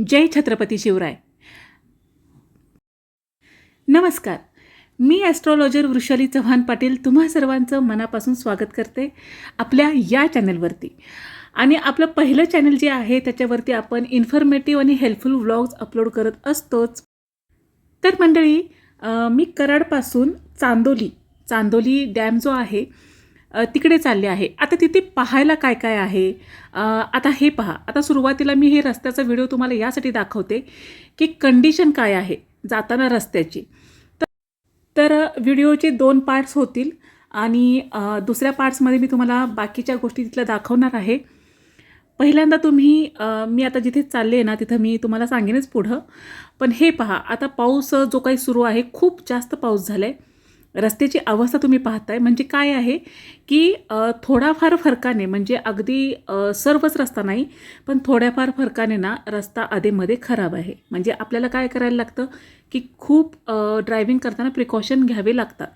जय छत्रपती शिवराय. नमस्कार. मी ॲस्ट्रॉलॉजर वृषाली चव्हाण पाटील तुम्हा सर्वांचं मनापासून स्वागत करते आपल्या या चॅनलवरती. आणि आपलं पहिलं चॅनल जे आहे त्याच्यावरती आपण इन्फॉर्मेटिव्ह आणि हेल्पफुल व्लॉग्स अपलोड करत असतोच. तर मंडळी मी कराडपासून चांदोली चांदोली डॅम जो आहे तिकडे चालले आहे. आता तिथे पाहायला काय काय आहे? आता हे पहा. आता सुरुवातीला मी हे रस्त्याचा व्हिडिओ तुम्हाला यासाठी दाखवते की कंडिशन काय आहे जाताना रस्त्याची. तर तर व्हिडिओचे दोन पार्ट्स होतील आणि दुसऱ्या पार्ट्समध्ये मी तुम्हाला बाकीच्या गोष्टी तिथल्या दाखवणार आहे. पहिल्यांदा तुम्ही मी आता जिथे चालले आहे ना तिथं मी तुम्हाला सांगेनच पुढं. पण हे पहा. आता पाऊस जो काही सुरू आहे खूप जास्त पाऊस झाला आहे रस्त्याची अवस्था तुम्ही पाहताय. म्हणजे काय आहे की थोडाफार फरकाने म्हणजे अगदी सर्वच रस्ता नाही पण थोड्याफार फरकाने ना रस्ता अधेमध्ये खराब आहे. म्हणजे आपल्याला काय करायला लागतं की खूप ड्रायव्हिंग करताना प्रिकॉशन घ्यावे लागतात.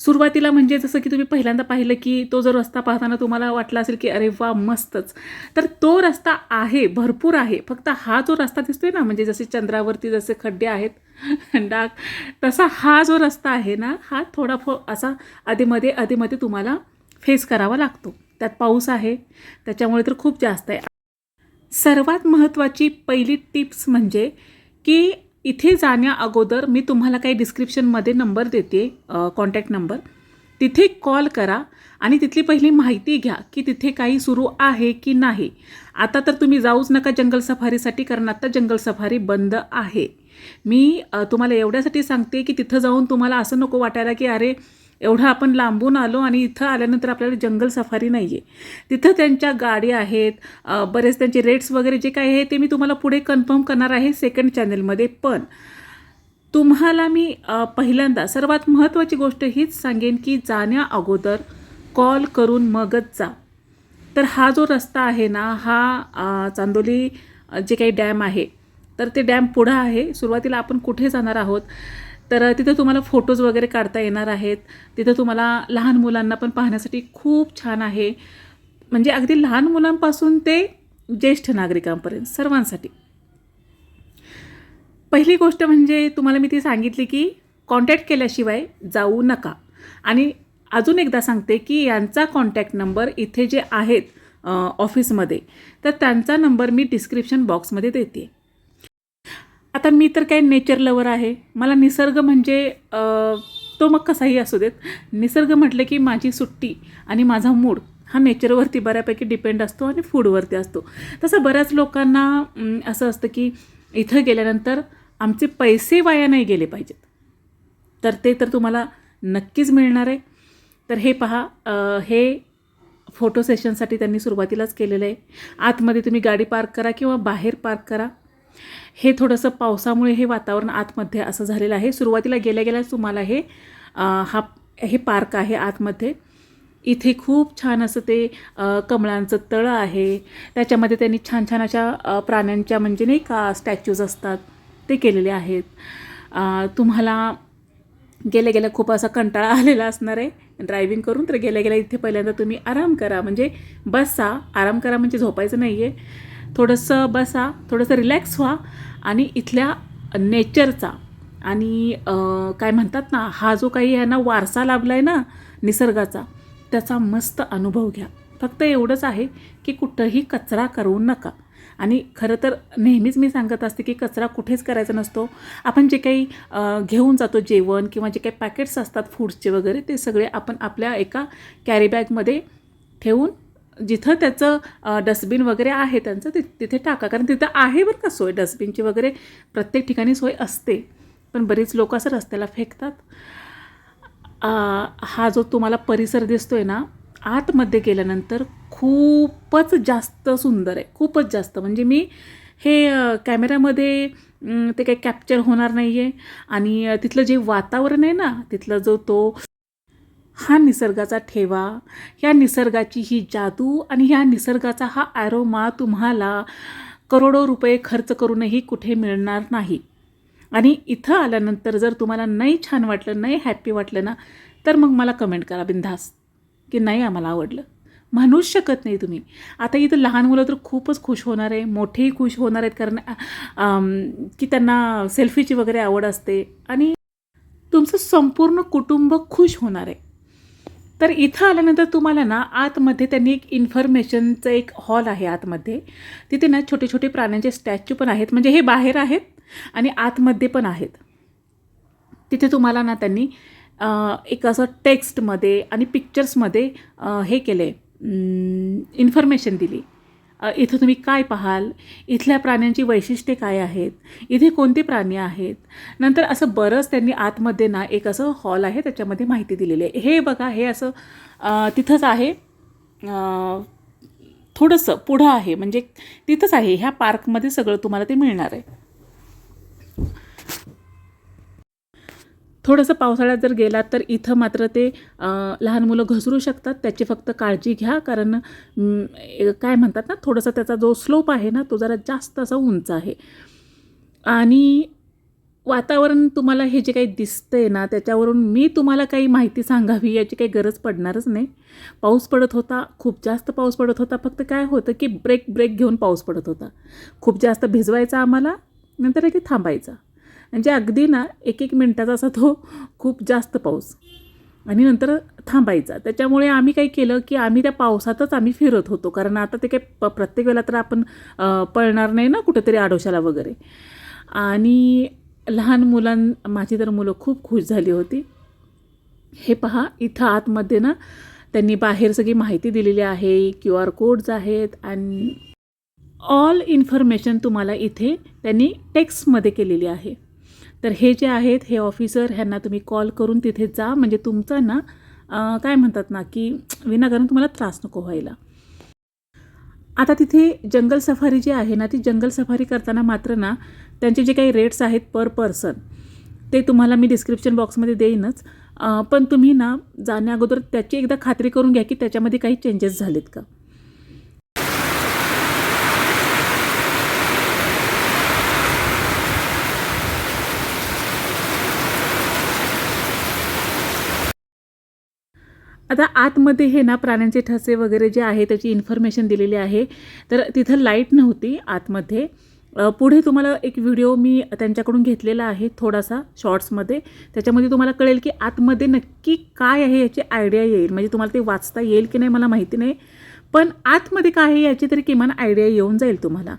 सुरुवातीला म्हणजे जसं की तुम्ही पहिल्यांदा पाहिलं की तो जो रस्ता पाहताना तुम्हाला वाटला असेल की अरे वा मस्तच. तर तो रस्ता आहे भरपूर आहे. फक्त हा जो रस्ता दिसतोय ना म्हणजे जसे चंद्रावरती जसे खड्डे आहेत डाग तसा हा जो रस्ता आहे ना हा थोडा फो असा आधीमध्ये आधीमध्ये तुम्हाला फेस करावा लागतो. त्यात पाऊस आहे त्याच्यामुळे तर खूप जास्त आहे. सर्वात महत्त्वाची पहिली टिप्स म्हणजे की इथे जाण्या अगोदर मी तुम्हाला काही डिस्क्रिप्शनमध्ये नंबर देते कॉन्टॅक्ट नंबर तिथे कॉल करा आणि तिथली पहिली माहिती घ्या की तिथे काही सुरू आहे की नाही. आता तर तुम्ही जाऊच नका जंगल सफारीसाठी कारण आता जंगल सफारी बंद आहे. मी तुम्हाला एवढ्यासाठी सांगते की तिथं जाऊन तुम्हाला असं नको वाटायला की अरे एवढं आपण लांबून आलो आणि इथं आल्यानंतर आपल्याला जंगल सफारी नाही आहे तिथं त्यांच्या गाडी आहेत बरेच त्यांचे रेट्स वगैरे जे काही आहे ते मी तुम्हाला पुढे कन्फर्म करणार आहे सेकंड चॅनलमध्ये पण तुम्हाला मी पहिल्यांदा सर्वात महत्त्वाची गोष्ट हीच सांगेन की जाण्या अगोदर कॉल करून मगच जा. तर हा जो रस्ता आहे ना हा चांदोली जे काही डॅम आहे तर ते डॅम पुढं आहे. सुरुवातीला आपण कुठे जाणार आहोत? तर तिथं तुम्हाला फोटोज वगैरे काढता येणार आहेत. तिथं तुम्हाला लहान मुलांना पण पाहण्यासाठी खूप छान आहे. म्हणजे अगदी लहान मुलांपासून ते ज्येष्ठ नागरिकांपर्यंत सर्वांसाठी. पहिली गोष्ट म्हणजे तुम्हाला मी ती सांगितली की कॉन्टॅक्ट केल्याशिवाय जाऊ नका. आणि अजून एकदा सांगते की यांचा कॉन्टॅक्ट नंबर इथे जे आहेत ऑफिसमध्ये तर त्यांचा नंबर मी डिस्क्रिप्शन बॉक्समध्ये देते. आता मी तर काय नेचर लवर आहे. मला निसर्ग म्हणजे तो मग कसाही असू देत. निसर्ग म्हटलं की माझी सुट्टी आणि माझा मूड हा नेचरवरती बऱ्यापैकी डिपेंड असतो आणि फूडवरती असतो. तसं बऱ्याच लोकांना असं असतं की इथं गेल्यानंतर आमचे पैसे वाया नाही गेले पाहिजेत. तर ते तर तुम्हाला नक्कीच मिळणार आहे. तर हे पहा हे फोटो सेशनसाठी त्यांनी सुरुवातीलाच केलेलं आहे. आतमध्ये तुम्ही गाडी पार्क करा किंवा बाहेर पार्क करा. हे थोडंसं पावसामुळे हे वातावरण आतमध्ये असं झालेलं आहे. सुरुवातीला गेल्या गेल्या तुम्हाला हे हा हे पार्क आहे आतमध्ये. इथे खूप छान असं ते कमळांचं तळं आहे. त्याच्यामध्ये त्यांनी छान छान अशा प्राण्यांच्या म्हणजे नाही का स्टॅच्यूज असतात. ते केलेले आहेत. तुम्हाला गेल्या गेल्या खूप असा कंटाळा आलेला असणार आहे. ड्रायव्हिंग करून तर गेल्या गेल्या इथे पहिल्यांदा तुम्ही आराम करा. म्हणजे बसा आराम करा म्हणजे झोपायचं नाही आहे थोडंसं बसा थोडंसं रिलॅक्स व्हा आणि इथल्या नेचरचा आणि काय म्हणतात ना हा जो काही आहे ना वारसा लाभला आहे ना निसर्गाचा त्याचा मस्त अनुभव घ्या. फक्त एवढंच आहे की कुठंही कचरा करू नका. आणि खरं तर नेहमीच मी सांगत असते की कचरा कुठेच करायचा नसतो. आपण जे काही घेऊन जातो जेवण किंवा जे काही पॅकेट्स असतात फूड्सचे वगैरे ते सगळे आपण आपल्या एका कॅरीबॅगमध्ये ठेवून जिथं त्याचं डस्टबिन वगैरे आहे त्यांचं ति तिथे टाका. कारण तिथं आहे बरं का सोय डस्टबिनची वगैरे प्रत्येक ठिकाणी सोय असते. पण बरीच लोक असं रस्त्याला फेकतात. हा जो तुम्हाला परिसर दिसतो आहे ना आतमध्ये गेल्यानंतर खूपच जास्त सुंदर आहे. खूपच जास्त. म्हणजे मी हे कॅमेऱ्यामध्ये ते काही कॅप्चर होणार नाही आहे आणि तिथलं जे वातावरण आहे ना तिथलं जो तो हा निसर्गाचा ठेवा ह्या निसर्गाची ही जादू आणि ह्या निसर्गाचा हा ॲरोमा तुम्हाला करोडो रुपये खर्च करूनही कुठे मिळणार नाही. आणि इथं आल्यानंतर जर तुम्हाला नाही छान वाटलं नाही हॅप्पी वाटलं ना तर मग मला कमेंट करा बिंधास की नाही आम्हाला आवडलं. म्हणूच शकत नाही तुम्ही. आता इथं लहान मुलं तर खूपच खुश होणार आहे मोठेही खुश होणार आहेत कारण की त्यांना सेल्फीची वगैरे आवड असते. आणि तुमचं संपूर्ण कुटुंब खुश होणार आहे. तर इथं आल्यानंतर तुम्हाला ना आतमध्ये त्यांनी एक इन्फॉर्मेशनचं एक हॉल आहे आतमध्ये. तिथे ना छोटे छोटे प्राण्यांचे स्टॅच्यू पण आहेत. म्हणजे हे बाहेर आहेत आणि आतमध्ये पण आहेत. तिथे तुम्हाला ना त्यांनी एक असं टेक्स्टमध्ये आणि पिक्चर्समध्ये हे केलं आहे इन्फॉर्मेशन दिली. इथं तुम्ही काय पाहाल? इथल्या प्राण्यांची वैशिष्ट्ये काय आहेत? इथे कोणते प्राणी आहेत? नंतर असं बरंच त्यांनी आतमध्ये ना एक असं हॉल आहे त्याच्यामध्ये माहिती दिलेली आहे. हे बघा हे असं तिथंच आहे. थोडंसं पुढं आहे म्हणजे तिथंच आहे. ह्या पार्कमध्ये सगळं तुम्हाला ते मिळणार आहे. थोडंसं पावसाळ्यात जर गेलात तर इथं मात्र ते लहान मुलं घसरू शकतात. त्याची फक्त काळजी घ्या. कारण काय म्हणतात ना थोडंसं त्याचा जो स्लोप आहे ना तो जरा जास्त असा उंच आहे. आणि वातावरण तुम्हाला हे जे काही दिसतंय ना त्याच्यावरून मी तुम्हाला काही माहिती सांगावी याची काही गरज पडणारच नाही. पाऊस पडत होता. खूप जास्त पाऊस पडत होता. फक्त काय होतं की ब्रेक ब्रेक घेऊन पाऊस पडत होता. खूप जास्त भिजवायचा आम्हाला. नंतर की थांबायचा. म्हणजे अगदी ना एक एक मिनटाचा असा तो खूप जास्त पाऊस. आणि नंतर थांबायचा. त्याच्यामुळे आम्ही काय केलं की आम्ही त्या पावसातच आम्ही फिरत होतो. कारण आता ते काही प प्रत्येक वेळेला तर आपण पळणार नाही ना कुठेतरी आडोशाला वगैरे. आणि लहान मुलां माझी तर मुलं खूप खुश झाली होती. हे पहा इथं आतमध्ये ना त्यांनी बाहेर सगळी माहिती दिलेली आहे क्यू आर कोड्स आहेत आणि ऑल इन्फॉर्मेशन तुम्हाला इथे त्यांनी टेक्स्टमध्ये केलेली आहे. तर हे जे आहेत हे ऑफिसर ह्यांना तुम्ही कॉल करून तिथे जा. म्हणजे तुमचा ना काय म्हणतात ना की विनाकारण तुम्हाला त्रास नको व्हायला. आता तिथे जंगल सफारी जी आहे ना ती जंगल सफारी करताना मात्र ना त्यांचे जे काही रेट्स आहेत पर पर्सन ते तुम्हाला मी डिस्क्रिप्शन बॉक्समध्ये देईनच. पण तुम्ही ना जाण्या अगोदर त्याची एकदा खात्री करून घ्या की त्याच्यामध्ये काही चेंजेस झालेत का? आता आतमध्ये हे ना प्राण्यांचे ठसे वगैरे जे आहे त्याची इन्फॉर्मेशन दिलेली आहे. तर तिथं लाइट नव्हती आतमध्ये. पुढे तुम्हाला एक व्हिडिओ मी त्यांच्याकडून घेतलेला आहे थोडासा शॉर्ट्समध्ये त्याच्यामध्ये तुम्हाला कळेल की आतमध्ये नक्की काय आहे याची आयडिया येईल. म्हणजे तुम्हाला ते वाचता येईल की नाही मला माहिती नाही. पण आतमध्ये काय आहे याची तरी किमान आयडिया येऊन जाईल तुम्हाला.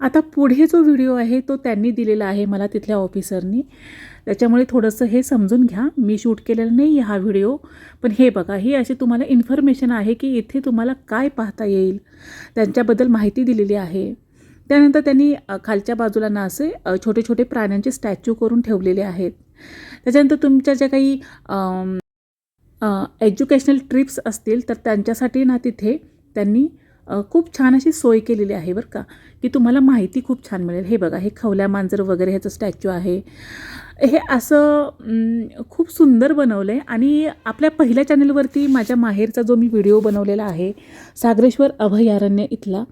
आता पुढे जो व्हिडिओ आहे तो त्यांनी दिलेला आहे मला तिथल्या ऑफिसरनी. त्याच्यामुळे थोडंसं हे समजून घ्या. मी शूट केलेलं नाही हा व्हिडिओ. पण हे बघा ही अशी तुम्हाला इन्फॉर्मेशन आहे की इथे तुम्हाला काय पाहता येईल. त्यांच्याबद्दल माहिती दिलेली आहे. त्यानंतर त्यांनी खालच्या बाजूला ना असे छोटे छोटे प्राण्यांचे स्टॅच्यू करून ठेवलेले आहेत. त्याच्यानंतर तुमच्या ज्या काही एज्युकेशनल ट्रिप्स असतील तर त्यांच्यासाठी ना तिथे त्यांनी खूप छान अशी सोय केलेली आहे बरं का की तुम्हाला माहिती खूप छान मिळेल. हे बघा हे खवल्या मांजर वगैरे ह्याचं स्टॅच्यू आहे. हे असं खूप सुंदर बनवलं आहे आणि आपल्या पहिल्या चॅनलवरती माझ्या माहेरचा जो मी व्हिडिओ बनवलेला आहे सागरेश्वर अभयारण्य इथला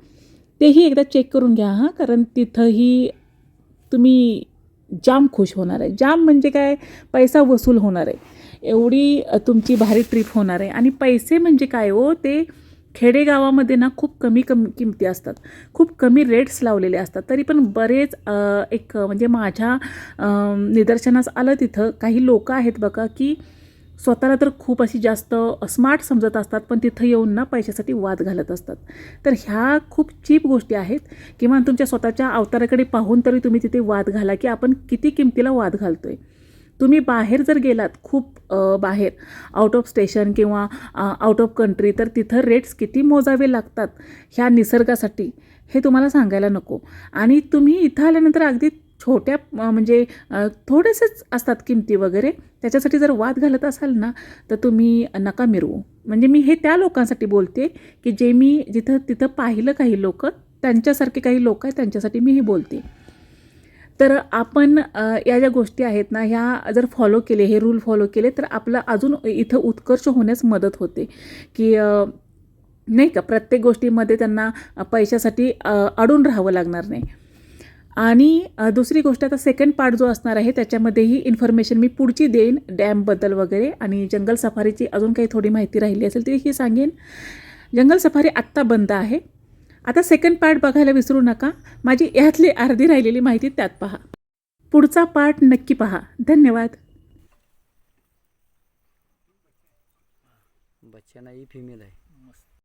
तेही एकदा चेक करून घ्या हां. कारण तिथंही तुम्ही जाम खुश होणार आहे. जाम म्हणजे काय पैसा वसूल होणार आहे. एवढी तुमची भारी ट्रिप होणार आहे. आणि पैसे म्हणजे काय हो ते खेडेगावामध्ये ना खूप कमी कम किमती असतात. खूप कमी रेट्स लावलेले असतात. तरी पण बरेच एक म्हणजे माझ्या निदर्शनास आलं तिथं काही लोक आहेत बघा की स्वतःला तर खूप अशी जास्त स्मार्ट समजत असतात पण तिथं येऊन ना पैशासाठी वाद घालत असतात. तर ह्या खूप चीप गोष्टी आहेत. किमान तुमच्या स्वतःच्या अवताराकडे पाहून तरी तुम्ही तिथे वाद घाला की आपण किती किमतीला वाद घालतो आहे तुम्ही बाहेर जर गेलात खूप बाहेर आउट ऑफ स्टेशन किंवा आउट ऑफ कंट्री तर तिथं रेट्स किती मोजावे लागतात ह्या निसर्गासाठी हे तुम्हाला सांगायला नको. आणि तुम्ही इथं आल्यानंतर अगदी छोट्या म्हणजे थोडेसेच असतात किमती वगैरे त्याच्यासाठी जर वाद घालत असाल ना तर तुम्ही नका मिरवू. म्हणजे मी हे त्या लोकांसाठी बोलते की जे मी जिथं तिथं पाहिलं काही लोक त्यांच्यासारखे काही लोक आहेत त्यांच्यासाठी मी हे बोलते. तर आपण या ज्या गोष्टी आहेत ना ह्या जर फॉलो केले हे रूल फॉलो केले तर आपलं अजून इथं उत्कर्ष होण्यास मदत होते. की नाही का प्रत्येक गोष्टीमध्ये त्यांना पैशासाठी अडून राहावं लागणार नाही. आणि दुसरी गोष्ट आता सेकंड पार्ट जो असणार आहे त्याच्यामध्येही इन्फॉर्मेशन मी पुढची देईन डॅमबद्दल वगैरे. आणि जंगल सफारीची अजून काही थोडी माहिती राहिली असेल तरीही सांगेन. जंगल सफारी आत्ता बंद आहे. आता सेकंड पार्ट बघायला विसरू नका. माझी यातली अर्धी राहिलेली माहिती त्यात पहा. पुढचा पार्ट नक्की पहा. धन्यवाद. बच्चा नाही फिमेल आहे.